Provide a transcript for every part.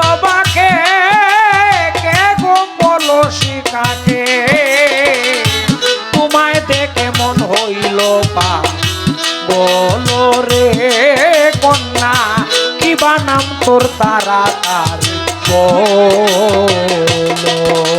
নদীর বাঁকে কে গো কলসি কাকে তোমায় দেখে হইল পা। বলো রে কন্যা, কি বানাম তোর? বলো।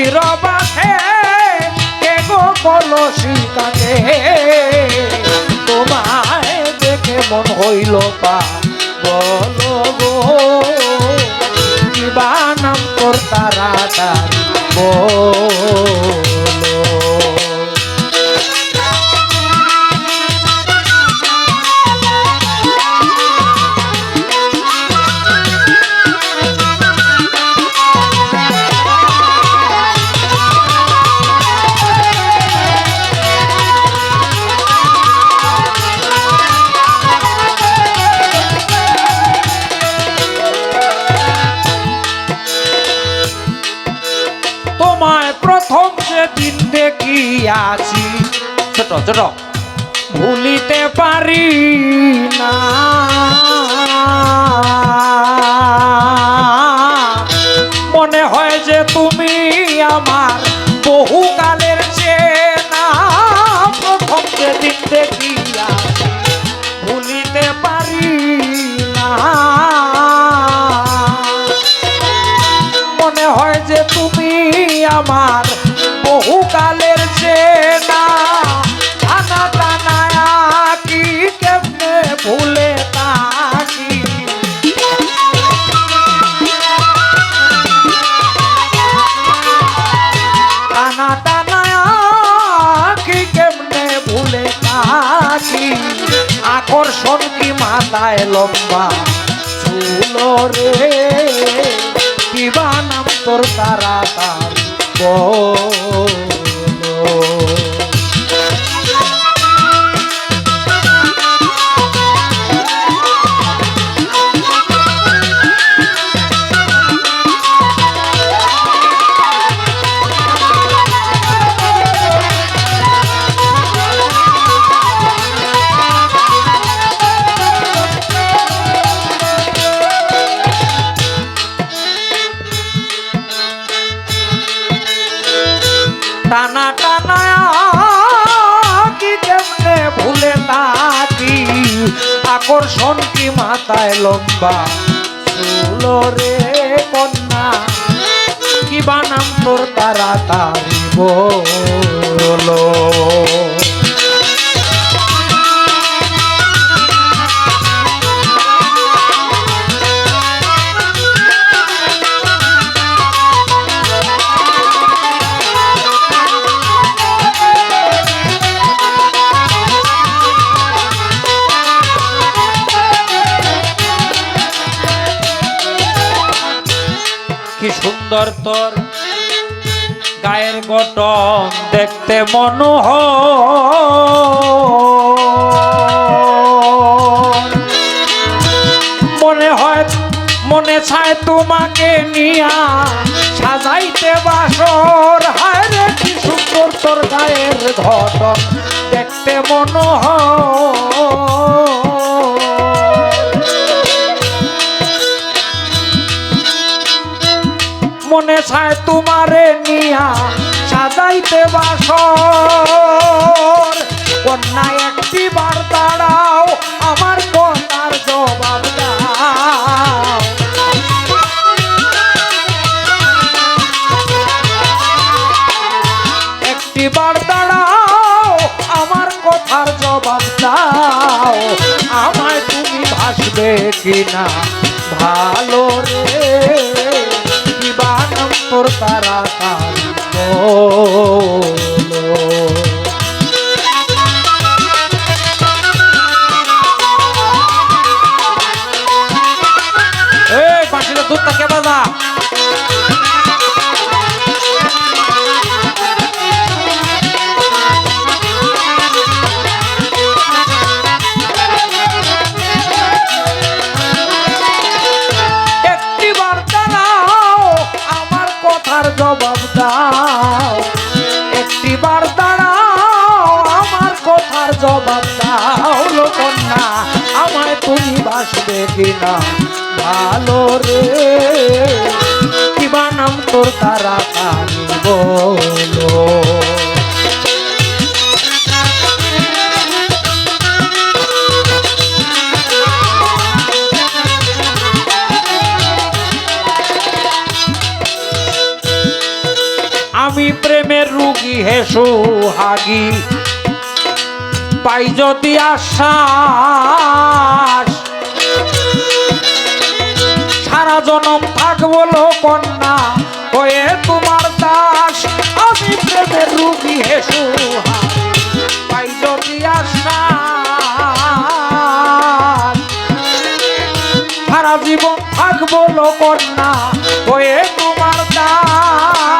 নদীর বাঁকে কে গো কলসি কাকে তোমায় দেখে মন হইল পা, বলো গো কিবা নাম তোর তার বলো ছোট ছোট ভুলিতে পারি না। মনে হয় যে তুমি আমার বহুকালের চেনা। প্রথম যেদিন দেখিয়াছি আকর্ষণ কি মাথায় লম্বা? চুল রে কিবা নাম তোর তারা বলো? আকর্ষণ কি মাথায় লম্বা? রে কন্যা কি বানাম তোর তাড়াতাড়ি বলো সুন্দর তোর। গায়ের গঠন দেখতে মনোহর। মনে হয়, মনে চায় তোমাকে নিয়া সাজাইতে বাসর। হায় রে, কি সুন্দর তোর গায়ের ঘটন দেখতে মনোহর। চায় তোমারে নিয়া সাজাইতে বাসর। কন্যা একটি বার দাঁড়াও, আমার কথার জবাব একটি বার দাঁড়াও, আমার কথার জবাব দাও। আমায় তুমি ভাসবে কিনা? ভালো রে। তোর তারা এ পাখিটা দুধটা কে বাজা দাও। একটি বার দাঁড়াও, আমার কথার জবাব দাও লো কন্যা আমায় তুমি বাসবে কিনা? ভালো রে কিবা নাম তোর তারা কানি বলো? হে সোহাগী পাই যদি আশ্বাস, সারা জনম থাকব কন্যা হয়ে তোমার দাস। আমি প্রেমের রুগী হে পাই যদি আশ্বাস, সারা জীবন থাকব কন্যা হয়ে তোমার দাস।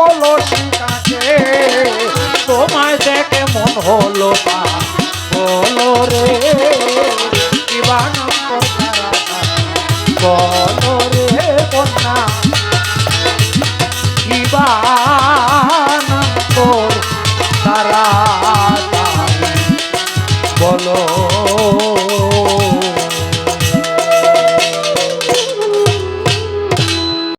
কলসি তাকে তোমায় দেখে মন হলো না। বলো রে।